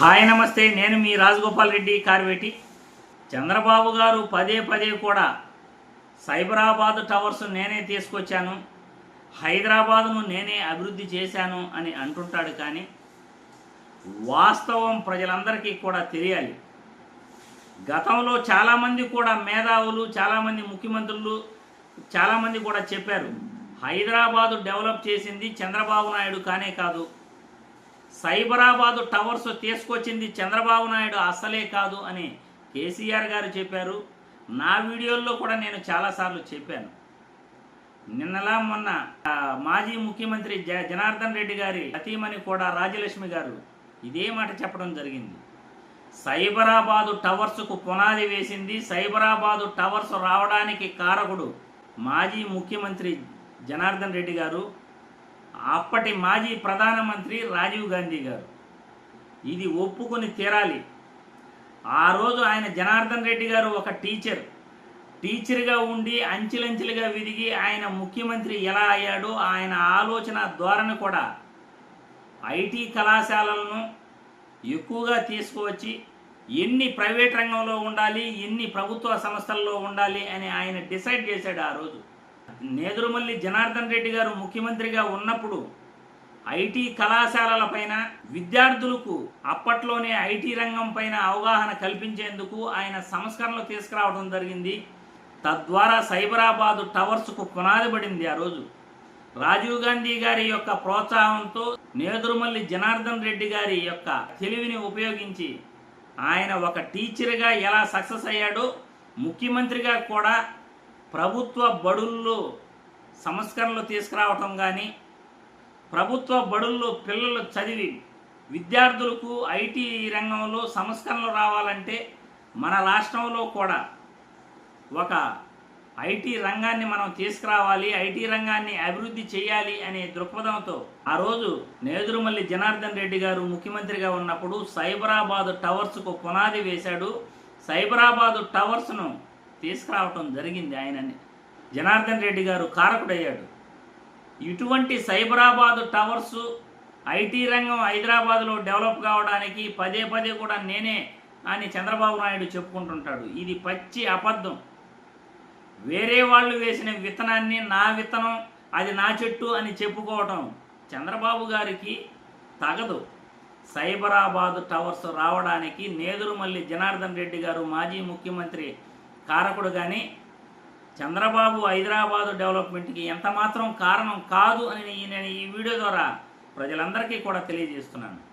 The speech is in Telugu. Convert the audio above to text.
హాయ్ నమస్తే. నేను మీ రాజగోపాల్ రెడ్డి కార్వేటి. చంద్రబాబు గారు పదే పదే కూడా సైబరాబాద్ టవర్స్ నేనే తీసుకొచ్చాను. హైదరాబాదును నేనే అభివృద్ధి చేశాను అని అంటుంటాడు కానీ వాస్తవం ప్రజలందరికీ కూడా తెలియాలి. గతంలో చాలామంది కూడా మేధావులు చాలామంది ముఖ్యమంత్రులు చాలామంది కూడా చెప్పారు హైదరాబాదు డెవలప్ చేసింది చంద్రబాబు నాయుడు కానే కాదు. సైబరాబాదు టవర్స్ తీసుకొచ్చింది చంద్రబాబు నాయుడు అసలే కాదు అని కేసీఆర్ గారు చెప్పారు. నా వీడియోల్లో కూడా నేను చాలాసార్లు చెప్పాను. నిన్నలా మొన్న మాజీ ముఖ్యమంత్రి జ జనార్దన్ రెడ్డి గారి అతీమణి కూడా రాజలక్ష్మి గారు ఇదే మాట చెప్పడం జరిగింది. సైబరాబాదు టవర్స్కు పునాది వేసింది. సైబరాబాదు టవర్స్ రావడానికి కారకుడు మాజీ ముఖ్యమంత్రి జనార్దన్ రెడ్డి గారు. అప్పటి మాజీ ప్రధానమంత్రి రాజీవ్ గాంధీ గారు. ఇది ఒప్పుకొని తీరాలి. ఆ రోజు ఆయన జనార్దన్ రెడ్డి గారు ఒక టీచర్. టీచర్గా ఉండి అంచెలంచెలుగా విదిగి ఆయన ముఖ్యమంత్రి ఎలా అయ్యాడో ఆయన ఆలోచన ధోరణి కూడా ఐటీ కళాశాలలను ఎక్కువగా తీసుకువచ్చి ఎన్ని ప్రైవేట్ రంగంలో ఉండాలి ఎన్ని ప్రభుత్వ సంస్థల్లో ఉండాలి అని ఆయన డిసైడ్ చేశాడు ఆ రోజు. నేదురుమల్లి జనార్దన్ రెడ్డి గారు ముఖ్యమంత్రిగా ఉన్నప్పుడు ఐటీ కళాశాలల పైన విద్యార్థులకు అప్పట్లోనే ఐటీ రంగం పైన అవగాహన కల్పించేందుకు ఆయన సంస్కరణలు తీసుకురావడం జరిగింది. తద్వారా సైబరాబాదు టవర్స్కు పునాది పడింది ఆ రోజు. రాజీవ్ గాంధీ గారి యొక్క ప్రోత్సాహంతో నేదురుమల్లి జనార్దన్ రెడ్డి గారి యొక్క తెలివిని ఉపయోగించి ఆయన ఒక టీచర్గా ఎలా సక్సెస్ అయ్యాడో ముఖ్యమంత్రిగా కూడా ప్రభుత్వ బడుల్లో సంస్కరణలు తీసుకురావటం కానీ ప్రభుత్వ బడుల్లో పిల్లలు చదివి విద్యార్థులకు ఐటీ రంగంలో సంస్కరణలు రావాలంటే మన రాష్ట్రంలో కూడా ఒక ఐటీ రంగాన్ని మనం తీసుకురావాలి ఐటీ రంగాన్ని అభివృద్ధి చేయాలి అనే దృక్పథంతో ఆ రోజు నేదురుమల్లి జనార్దన్ రెడ్డి గారు ముఖ్యమంత్రిగా ఉన్నప్పుడు సైబరాబాద్ టవర్స్కు పునాది వేశాడు. సైబరాబాద్ టవర్స్ను తీసుకురావటం జరిగింది ఆయనని. జనార్దన్ రెడ్డి గారు కారకుడయ్యాడు. ఇటువంటి సైబరాబాదు టవర్సు ఐటీ రంగం హైదరాబాద్లో డెవలప్ కావడానికి పదే పదే కూడా నేనే అని చంద్రబాబు నాయుడు చెప్పుకుంటుంటాడు. ఇది పచ్చి అబద్ధం. వేరే వాళ్ళు వేసిన విత్తనాన్ని నా విత్తనం అది నా చెట్టు అని చెప్పుకోవటం చంద్రబాబు గారికి తగదు. సైబరాబాద్ టవర్స్ రావడానికి నేదురుమల్లి జనార్దన్ రెడ్డి గారు మాజీ ముఖ్యమంత్రి కారకుడు కానీ చంద్రబాబు హైదరాబాదు డెవలప్మెంట్కి ఎంతమాత్రం కారణం కాదు అని నేను ఈ వీడియో ద్వారా ప్రజలందరికీ కూడా తెలియజేస్తున్నాను.